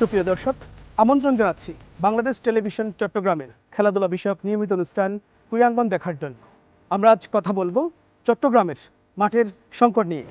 সুপ্রিয় দর্শক, আমন্ত্রণ জানাচ্ছি বাংলাদেশ টেলিভিশন চট্টগ্রামের খেলাধুলা বিষয়ক নিয়মিত অনুষ্ঠান ক্রীড়াঙ্গন দেখার জন্য। আমরা আজ কথা বলব চট্টগ্রামের মাঠের সংকট নিয়ে।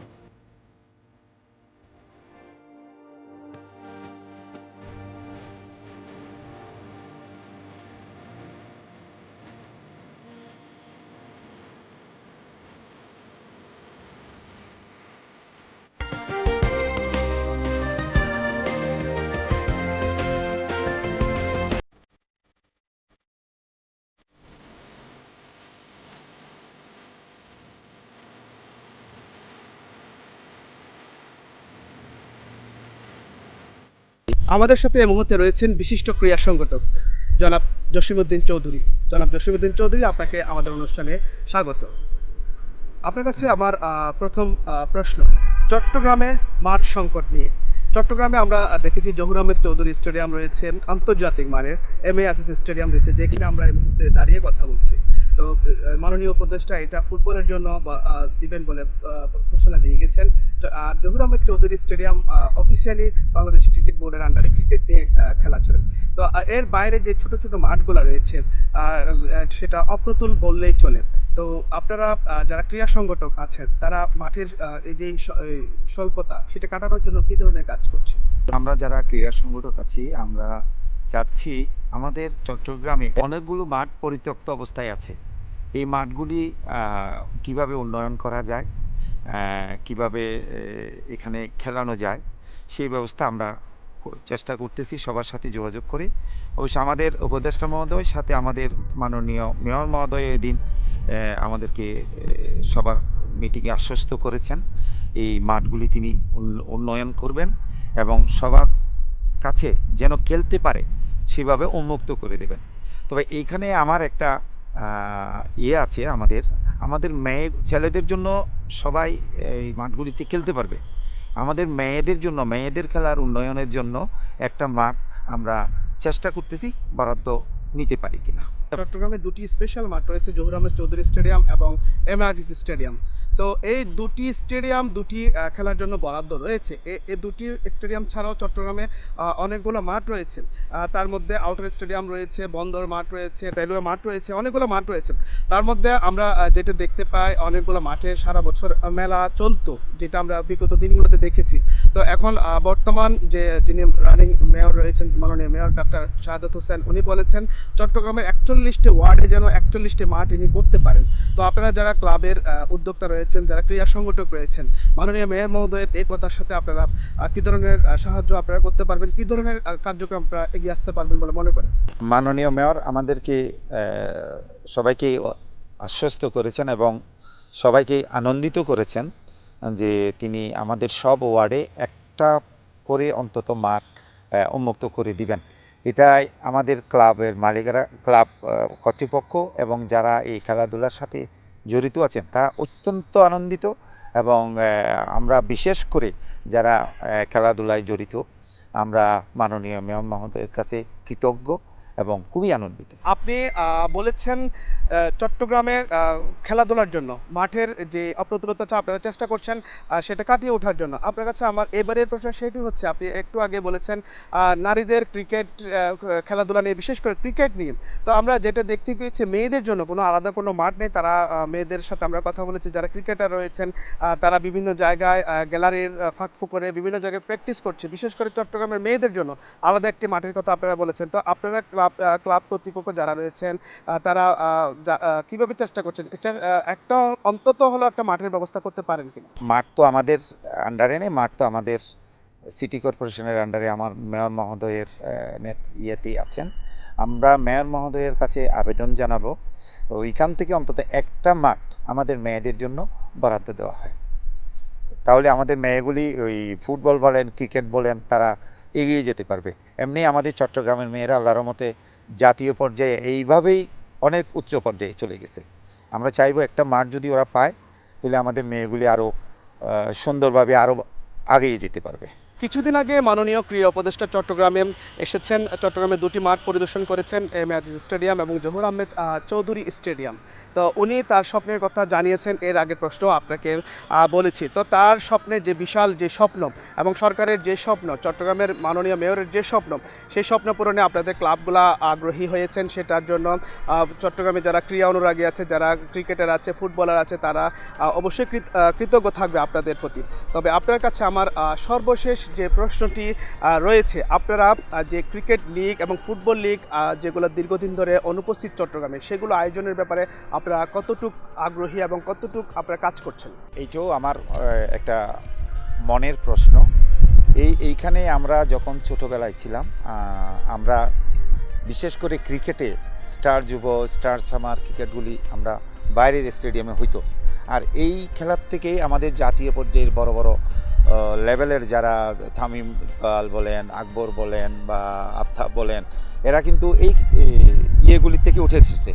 আমাদের সাথে এই মুহূর্তে রয়েছেন বিশিষ্ট ক্রীড়া সংগঠক জনাব জসিমউদ্দিন চৌধুরী। জনাব জসিমউদ্দিন চৌধুরী, আপনাকে আমাদের অনুষ্ঠানে স্বাগত। আপনার কাছে আমার প্রথম প্রশ্ন। চট্টগ্রামে মাঠ সংকট নিয়ে। চট্টগ্রামে আমরা দেখেছি জহুর আহমেদ চৌধুরী স্টেডিয়াম রয়েছে, আন্তর্জাতিক মানের, এম এ আসিস স্টেডিয়াম রয়েছে, যেখানে আমরা এই মুহূর্তে দাঁড়িয়ে কথা বলছি। তো মাননীয় উপদেষ্টা এটা ফুটবলের জন্য দিবেন বলে ঘোষণা দিয়ে গেছেন। Zahur Ahmed Chowdhury stadium officially Bangladesh cricket বোর্ডের আন্ডারে ক্রিকেট নিয়ে খেলা চলে। তো এর বাইরে যে ছোট ছোট মাঠগুলো রয়েছে সেটা অপ্রতুল বললেই চলে। তো, আপনারা যারা ক্রীড়া সংগঠক আছেন, তারা মাঠের এই যে স্বল্পতা, সেটা কাটানোর জন্য কি ধরনের কাজ করছে? আমরা যারা ক্রীড়া সংগঠক আছি, আমরা চাচ্ছি আমাদের চট্টগ্রামে অনেকগুলো মাঠ পরিত্যক্ত অবস্থায় আছে। এই মাঠগুলি কীভাবে উন্নয়ন করা যায় কীভাবে এখানে খেলানো যায়, সেই ব্যবস্থা আমরা চেষ্টা করতেছি। সবার সাথে যোগাযোগ করে। অবশ্য আমাদের উপদেষ্টা মহোদয়ের সাথে আমাদের মাননীয় মেয়র মহোদয় এদিন আমাদেরকে সবার মিটিংয়ে আশ্বস্ত করেছেন। এই মাঠগুলি তিনি উন্নয়ন করবেন এবং সবার কাছে যেন খেলতে পারে, সেভাবে উন্মুক্ত করে দেবেন। তবে এইখানে আমার একটা ইয়ে আছে আমাদের আমাদের মেয়ে, ছেলেদের জন্য সবাই এই মাঠগুলিতে খেলতে পারবে। আমাদের মেয়েদের জন্য, মেয়েদের খেলার উন্নয়নের জন্য একটা মাঠ আমরা চেষ্টা করতেছি বরাদ্দ নিতে পারি কিনা। চট্টগ্রামে দুটি স্পেশাল মাঠ রয়েছে জহুর আহমেদ চৌধুরী স্টেডিয়াম এবং এম আজিজ স্টেডিয়াম। তো এই দুটি স্টেডিয়াম, দুটি খেলার জন্য বরাদ্দ রয়েছে। এ- দুটি স্টেডিয়াম ছাড়াও চট্টগ্রামে অনেকগুলো মাঠ রয়েছে। তার মধ্যে আউটার স্টেডিয়াম রয়েছে, বন্দর মাঠ রয়েছে, রেলওয়ে মাঠ রয়েছে, অনেকগুলো মাঠ রয়েছে। তার মধ্যে আমরা যেটা দেখতে পাই, অনেকগুলো মাঠে সারা বছর মেলা চলতো, যেটা আমরা বিগত দিনগুলোতে দেখেছি। তো এখন বর্তমান যে, যিনি রানিং মেয়র রয়েছেন, মাননীয় মেয়র ডাক্তার শাহাদত হোসেন, উনি বলেছেন, চট্টগ্রামের একচল্লিশটি ওয়ার্ডে যেন একচল্লিশটি মাঠ ইনি করতে পারেন। তো আপনারা যারা ক্লাবের উদ্যোক্তা উদ্যোক্তা রয়েছেন, যারা ক্রীড়া সংগঠক রয়েছেন। মাননীয় মেয়র মহোদয়ের এই কথার সাথে আপনারা কি ধরনের সাহায্য আপনারা করতে পারবেন, কি ধরনের কার্যক্রম আপনারা এগিয়ে আসতে পারবেন বলে মনে করেন? মাননীয় মেয়র, আমাদেরকে সবাইকে আশ্বস্ত করেছেন এবং সবাইকে আনন্দিত করেছেন যে তিনি আমাদের সব ওয়ার্ডে একটা করে অন্তত মাঠ উন্মুক্ত করে দিবেন। এটাই আমাদের ক্লাবের মালিকেরা, ক্লাব কর্তৃপক্ষ এবং যারা এই খেলাধুলার সাথে জড়িত আছেন। তারা অত্যন্ত আনন্দিত এবং আমরা বিশেষ করে যারা খেলাধুলায় জড়িত, আমরা মাননীয় মেয়র মহোদয়ের কাছে কৃতজ্ঞ। এবং খুবই আনন্দিত। আপনি বলেছেন চট্টগ্রামে খেলাধুলার জন্য, মাঠের যে অপ্রতুলতা আপনারা চেষ্টা করছেন সেটা কাটিয়ে ওঠার জন্য। আপনার কাছে আমার এবারের প্রশ্ন সেটি হচ্ছে, আপনি একটু আগে বলেছেন নারীদের ক্রিকেট খেলাধুলা নিয়ে, বিশেষ করে ক্রিকেট নিয়ে। তো আমরা যেটা দেখতে পেয়েছি, মেয়েদের জন্য কোনো আলাদা কোনো মাঠ নেই। তারা মেয়েদের সাথে আমরা কথা বলেছি, যারা ক্রিকেটার রয়েছেন তারা বিভিন্ন জায়গায় গ্যালারির ফাঁক ফুকরে বিভিন্ন জায়গায় প্র্যাকটিস করছে। বিশেষ করে চট্টগ্রামের মেয়েদের জন্য আলাদা একটি মাঠের কথা আপনারা বলেছেন। তো আপনারা ক্লাব ক্লাব কর্তৃপক্ষ যারা রয়েছেন তারা কীভাবে চেষ্টা করছেন? এটা একটা অন্তত হলো একটা মাঠের ব্যবস্থা করতে পারেন কিনা? মাঠ তো আমাদের আন্ডারে নেই, মাঠ তো আমাদের সিটি কর্পোরেশনের আন্ডারে আমার মেয়র মহোদয়ের ইয়েতেই আছেন। আমরা মেয়র মহোদয়ের কাছে আবেদন জানাব, ওইখান থেকে অন্তত একটা মাঠ আমাদের মেয়েদের জন্য বরাদ্দ দেওয়া হয়। তাহলে আমাদের মেয়েগুলি ওই ফুটবল বলেন ক্রিকেট বলেন, তারা এগিয়ে যেতে পারবে। এমনি আমাদের চট্টগ্রামের মেয়েরা আল্লাহর মতে জাতীয় পর্যায়ে এইভাবেই অনেক উচ্চ পর্যায়ে চলে গেছে। আমরা চাইব একটা মাঠ যদি ওরা পায়, তাহলে আমাদের মেয়েগুলি আরও সুন্দরভাবে আরও আগিয়ে যেতে পারবে। কিছুদিন আগে মাননীয় ক্রীড়া উপদেষ্টা চট্টগ্রামে এসেছেন। চট্টগ্রামে দুটি মাঠ পরিদর্শন করেছেন, এম আজিজ স্টেডিয়াম এবং জহুর আহমেদ চৌধুরী স্টেডিয়াম। তো উনি তার স্বপ্নের কথা জানিয়েছেন, এর আগের প্রশ্ন আপনাকে বলেছি। তো তার স্বপ্নের যে বিশাল যে স্বপ্ন এবং সরকারের যে স্বপ্ন, চট্টগ্রামের মাননীয় মেয়রের যে স্বপ্ন, সেই স্বপ্ন পূরণে আপনাদের ক্লাবগুলা আগ্রহী হয়েছেন সেটার জন্য চট্টগ্রামে যারা ক্রীড়া অনুরাগী আছে, যারা ক্রিকেটার আছে, ফুটবলার আছে, তারা অবশ্যই কৃত- কৃতজ্ঞ থাকবে আপনাদের প্রতি। তবে আপনার কাছে আমার সর্বশেষ যে প্রশ্নটি রয়েছে, আপনারা যে ক্রিকেট লিগ এবং ফুটবল লিগ যেগুলো দীর্ঘদিন ধরে অনুপস্থিত চট্টগ্রামে, সেগুলো আয়োজনের ব্যাপারে আপনারা কতটুক আগ্রহী এবং কতটুক আপনারা কাজ করছেন? এইটাও আমার একটা মনের প্রশ্ন। এই, এইখানে আমরা যখন ছোটোবেলায় ছিলাম আমরা বিশেষ করে ক্রিকেটে স্টার যুব, স্টার সামার ক্রিকেটগুলি আমরা বাইরের স্টেডিয়ামে হইতো। আর এই খেলার থেকেই আমাদের জাতীয় পর্যায়ের বড় বড় লেভেলের যারা তামিম ইকবাল বলেন, আকবর বলেন বা আফতাব বলেন, এরা কিন্তু এই ইয়েগুলির থেকে উঠে এসেছে।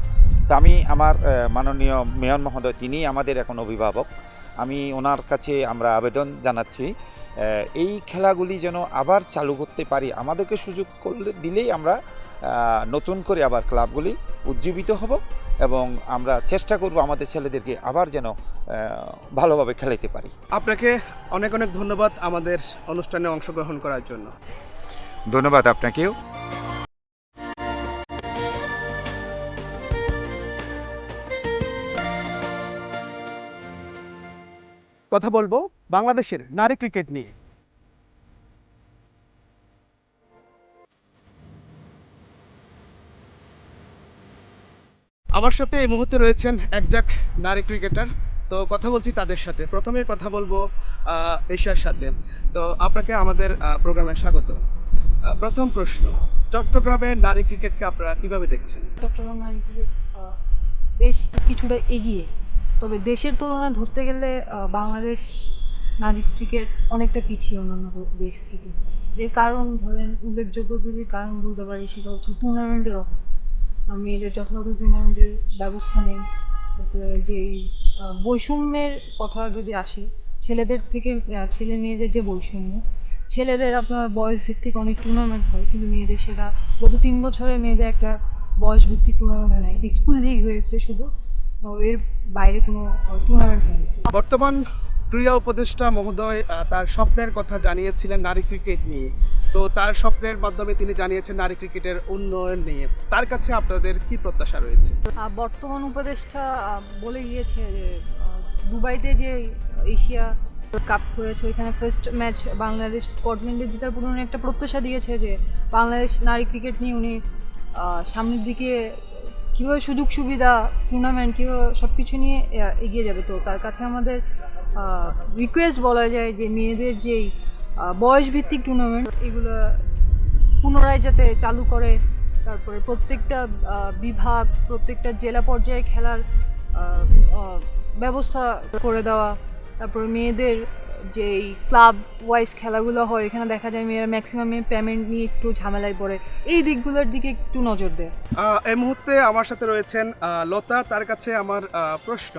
তো আমি আমার মাননীয় মেয়র মহোদয়, তিনি আমাদের এখন অভিভাবক। আমি ওনার কাছে আমরা আবেদন জানাচ্ছি এই খেলাগুলি যেন আবার চালু করতে পারি। আমাদেরকে সুযোগ করলে দিলেই আমরা নতুন করে আবার ক্লাবগুলি উজ্জীবিত হব। এবং আমরা চেষ্টা করব আমাদের ছেলেদেরকে আবার যেন ভালোভাবে খেলাইতে পারি। আপনাকে অনেক অনেক ধন্যবাদ আমাদের অনুষ্ঠানে অংশগ্রহণ করার জন্য। ধন্যবাদ আপনাকেও। কথা বলব বাংলাদেশের নারী ক্রিকেট নিয়ে। আমার সাথে এই মুহূর্তে রয়েছেন একজাক নারী ক্রিকেটার। তো কথা বলছি তাদের সাথে। প্রথমে কথা বলব এশিয়ার সাথে। তো আপনাকে আমাদের প্রোগ্রামে স্বাগত। প্রথম প্রশ্ন চট্টগ্রামের নারী ক্রিকেটকে আপনারা কীভাবে দেখছেন? চট্টগ্রাম নারী ক্রিকেট বেশ কিছুটা এগিয়ে। তবে দেশের তুলনায় ধরতে গেলে বাংলাদেশ নারী ক্রিকেট অনেকটা পিছিয়ে অন্যান্য দেশ থেকে। এর কারণ ধরেন উল্লেখযোগ্য যদি কারণ বলতে পারি, সেটা হচ্ছে টুর্নামেন্টের অভাব। আর মেয়েদের যথাযথ টুর্নামেন্টের ব্যবস্থা নেই। যে বৈষম্যের কথা যদি আসে, ছেলেদের থেকে ছেলে মেয়েদের যে বৈষম্য, ছেলেদের আপনার বয়স ভিত্তিক অনেক টুর্নামেন্ট হয়, কিন্তু মেয়েদের সেটা গত তিন বছরে মেয়েদের একটা বয়স ভিত্তিক টুর্নামেন্ট নাই। স্কুল লিগ হয়েছে শুধু এর বাইরে কোনো টুর্নামেন্ট হয়নি বর্তমান ক্রীড়া উপদেষ্টা মহোদয় তার স্বপ্নের কথা জানিয়েছিলেন নারী ক্রিকেট নিয়ে। তো তার স্বপ্নের মাধ্যমে তিনি জানিয়েছেন নারী ক্রিকেটের উন্নয়ন নিয়ে। তার কাছে আপনাদের কি প্রত্যাশা রয়েছে? বর্তমান উপদেষ্টা বলে গিয়েছে যে দুবাইতে যে এশিয়া কাপ হয়েছে, ওইখানে ফার্স্ট ম্যাচ বাংলাদেশ স্কটল্যান্ডে জেতার পর উনি একটা প্রত্যাশা দিয়েছে যে, বাংলাদেশ নারী ক্রিকেট নিয়ে উনি সামনের দিকে কীভাবে সুযোগ সুবিধা টুর্নামেন্ট কীভাবে সব কিছু নিয়ে এগিয়ে যাবে। তো তার কাছে আমাদের রিকোয়েস্ট বলা যায় যে, মেয়েদের যেই আহ, বয়সভিত্তিক টুর্নামেন্ট এগুলো পুনরায় যাতে চালু করে তারপরে প্রত্যেকটা বিভাগ প্রত্যেকটা জেলা পর্যায়ে খেলার ব্যবস্থা করে দেওয়া তারপরে মেয়েদের যেই ক্লাব ওয়াইজ খেলাগুলো হয় এখানে দেখা যায় মেয়েরা ম্যাক্সিমাম পেমেন্ট নিয়ে একটু ঝামেলায় পড়ে। এই দিকগুলোর দিকে একটু নজর দেয় এই মুহূর্তে আমার সাথে রয়েছেন লতা তার কাছে আমার প্রশ্ন।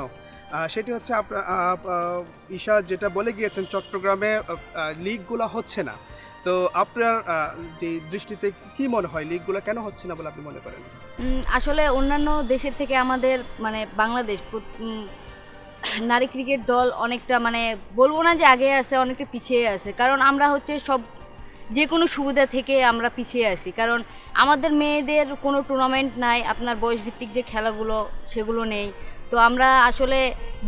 সেটি হচ্ছে আপনার ঈশা যেটা বলে গিয়েছেন, চট্টগ্রামে লিগগুলো হচ্ছে না। তো আপনার যে দৃষ্টিতে কি মনে হয়, লিগগুলো কেন হচ্ছে না বলে আপনি মনে করেন? আসলে অন্যান্য দেশের থেকে আমাদের মানে বাংলাদেশ নারী ক্রিকেট দল অনেকটা মানে বলব না যে আগে আছে, অনেকটা পিছিয়ে আছে। কারণ আমরা হচ্ছে সব, যে কোনো সুবিধা থেকে আমরা পিছিয়ে আছি। কারণ আমাদের মেয়েদের কোনো টুর্নামেন্ট নাই, আপনার বয়সভিত্তিক যে খেলাগুলো, সেগুলো নেই। তো আমরা আসলে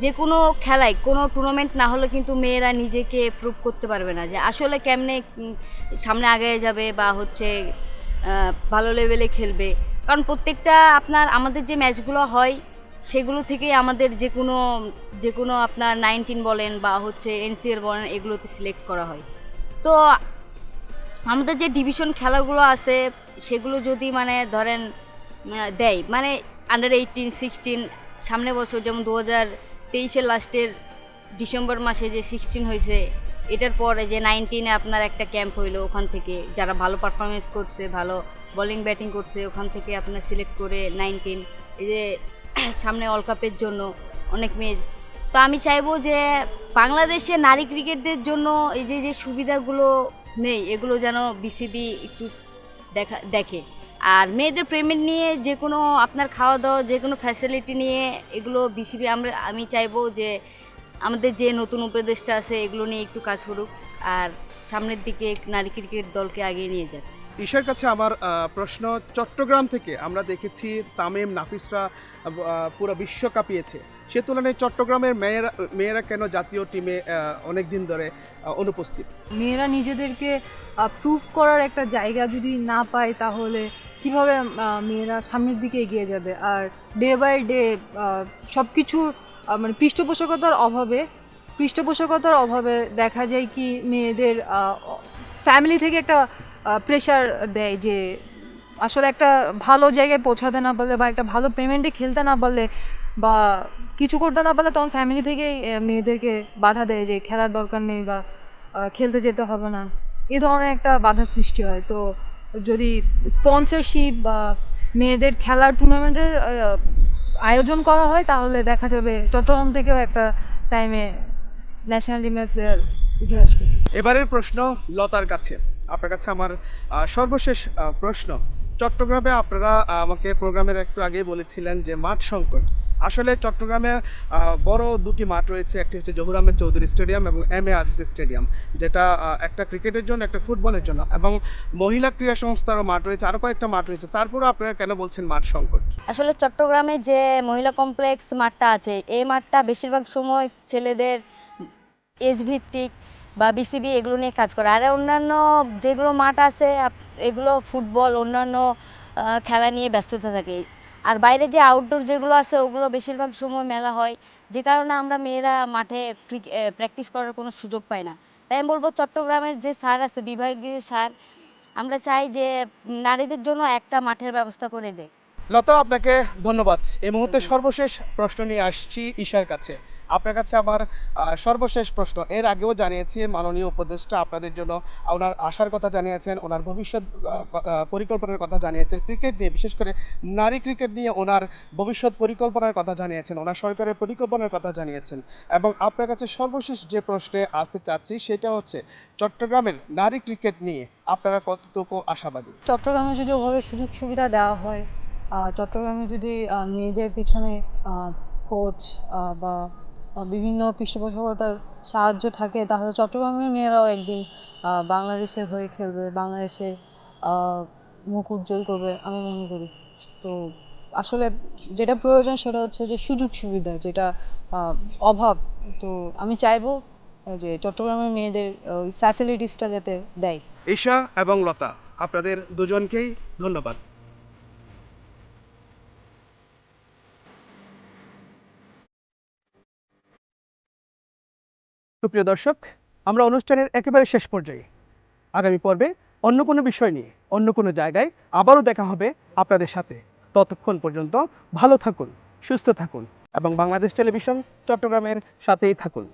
যে কোনো খেলায়, কোনো টুর্নামেন্ট না হলে কিন্তু মেয়েরা নিজেকে প্রুভ করতে পারবে না যে আসলে কেমনে সামনে আগে যাবে বা হচ্ছে ভালো লেভেলে খেলবে। কারণ প্রত্যেকটা আপনার, আমাদের যে ম্যাচগুলো হয়, সেগুলো থেকে আমাদের যে কোনো যে কোনো আপনার নাইনটিন বলেন বা হচ্ছে এনসিএল বলেন, এগুলোতে সিলেক্ট করা হয়। তো আমাদের যে ডিভিশন খেলাগুলো আছে, সেগুলো যদি মানে ধরেন দেয় মানে আন্ডার এইটিন সিক্সটিন সামনে বছর যেমন দু হাজার তেইশের লাস্টের ডিসেম্বর মাসে যে সিক্সটিন হয়েছে, এটার পরে যে নাইনটিনে আপনার একটা ক্যাম্প হইল ওখান থেকে। যারা ভালো পারফরমেন্স করছে, ভালো বোলিং ব্যাটিং করছে, ওখান থেকে আপনার সিলেক্ট করে নাইনটিন এই যে সামনে ওয়ার্ল্ড কাপের জন্য অনেক মেয়ে। তো আমি চাইব যে বাংলাদেশে নারী ক্রিকেটদের জন্য এই যে যে সুবিধাগুলো নেই, এগুলো যেন বিসিবি একটু দেখা, দেখে। আর মেয়েদের পেমেন্ট নিয়ে যে কোনো আপনার খাওয়া দাওয়া যে কোনো ফ্যাসিলিটি নিয়ে এগুলো বিসিবি আমরা আমি চাইব যে আমাদের যে নতুন উপদেষ্টা আছে এগুলো নিয়ে একটু কাজ করুক আর সামনের দিকে নারী ক্রিকেট দলকে আগিয়ে নিয়ে যাক। ঈশ্বর কাছে আমার প্রশ্ন চট্টগ্রাম থেকে আমরা দেখেছি তামিম নাফিসরা পুরো বিশ্ব কাঁপিয়েছে। সে তুলনায় চট্টগ্রামের মেয়েরা মেয়েরা কেন জাতীয় টিমে অনেক দিন ধরে অনুপস্থিত? মেয়েরা নিজেদেরকে প্রুভ করার একটা জায়গা যদি না পায় তাহলে কীভাবে মেয়েরা সামনের দিকে এগিয়ে যাবে। আর ডে বাই ডে সব কিছুর মানে পৃষ্ঠপোষকতার অভাবে পৃষ্ঠপোষকতার অভাবে দেখা যায় কি মেয়েদের ফ্যামিলি থেকে একটা প্রেশার দেয় যে আসলে একটা ভালো জায়গায় পৌঁছাতে না পারলে বা একটা ভালো পেমেন্টে খেলতে না পারলে বা কিছু করতে না পারলে তখন ফ্যামিলি থেকেই মেয়েদেরকে বাধা দেয় যে খেলার দরকার নেই বা খেলতে যেতে হবে না। এ ধরনের একটা বাধা সৃষ্টি হয়। তো যদি স্পন্সরশিপ বা মেয়েদের খেলার টুর্নামেন্টের আয়োজন করা হয়, তাহলে দেখা যাবে চট্টগ্রাম থেকেও একটা টাইমে ন্যাশনাল টিমের প্লেয়ার উঠে আসবে। এবারের প্রশ্ন লতার কাছে। আপনার কাছে আমার সর্বশেষ প্রশ্ন। চট্টগ্রামে আপনারা আমাকে প্রোগ্রামের একটু আগেই বলেছিলেন যে মাঠ সংকট। আসলে চট্টগ্রামে বড় দুটি মাঠ রয়েছে, একটি হচ্ছে জহুর আহমেদ চৌধুরী স্টেডিয়াম এবং এম এ আজিজ স্টেডিয়াম, যেটা একটা ক্রিকেটের জন্য, একটা ফুটবলের জন্য এবং মহিলা ক্রীড়া সংস্থারও মাঠ রয়েছে, আরও কয়েকটা মাঠ রয়েছে। তারপরে আপনারা কেন বলছেন মাঠ সংকট? আসলে চট্টগ্রামে যে মহিলা কমপ্লেক্স মাঠটা আছে, এই মাঠটা বেশিরভাগ সময় ছেলেদের এজ ভিত্তিক বা বিসিবি এগুলো নিয়ে কাজ করে। আর অন্যান্য যেগুলো মাঠ আছে এগুলো ফুটবল, অন্যান্য খেলা নিয়ে ব্যস্ততা থাকে। আর বাইরে যে আউটডোর যেগুলো আছে ওগুলো বেশিরভাগ সময় মেলা হয়। যে কারণে আমরা মেয়েরা মাঠে প্র্যাকটিস করার কোনো সুযোগ পাই না। তাই আমি বলব চট্টগ্রামের যে স্যার আছে বিভাগীয় স্যার আমরা চাই যে নারীদের জন্য একটা মাঠের ব্যবস্থা করে দেয়। লতা আপনাকে ধন্যবাদ। এই মুহূর্তে সর্বশেষ প্রশ্ন নিয়ে আসছি ঈশার কাছে। আপনার কাছে আমার সর্বশেষ প্রশ্ন। এর আগেও জানিয়েছি মাননীয় উপদেষ্টা আপনাদের জন্য, ওনার আশার কথা জানিয়েছেন, ওনার ভবিষ্যৎ পরিকল্পনার কথা জানিয়েছেন, ক্রিকেট নিয়ে, বিশেষ করে নারী ক্রিকেট নিয়ে ওনার ভবিষ্যৎ পরিকল্পনার কথা জানিয়েছেন, ওনার সরকারের পরিকল্পনার কথা জানিয়েছেন। এবং আপনার কাছে সর্বশেষ যে প্রশ্নে আসতে চাচ্ছি, সেটা হচ্ছে, চট্টগ্রামের নারী ক্রিকেট নিয়ে আপনারা কতটুকু আশাবাদী? চট্টগ্রামে যদি ওভাবে সুযোগ সুবিধা দেওয়া হয় চট্টগ্রামে যদি মেয়েদের পিছনে কোচ বা বিভিন্ন পৃষ্ঠপোষকতার সাহায্য থাকে, তাহলে চট্টগ্রামের মেয়েরাও একদিন বাংলাদেশের হয়ে খেলবে, বাংলাদেশের মুখ উজ্জ্বল করবে, আমি মনে করি। তো আসলে যেটা প্রয়োজন সেটা হচ্ছে যে সুযোগ সুবিধা, যেটা অভাব। তো আমি চাইব যে চট্টগ্রামের মেয়েদের ওই ফ্যাসিলিটিসটা যাতে দেয়। ঈশা এবং লতা, আপনাদের দুজনকেই ধন্যবাদ। সুপ্রিয় দর্শক, আমরা অনুষ্ঠানের একেবারে শেষ পর্যায়ে। আগামী পর্বে অন্য কোনো বিষয় নিয়ে, অন্য কোনো জায়গায় আবারও দেখা হবে আপনাদের সাথে। ততক্ষণ পর্যন্ত ভালো থাকুন, সুস্থ থাকুন এবং বাংলাদেশ টেলিভিশন চট্টগ্রামের সাথেই থাকুন।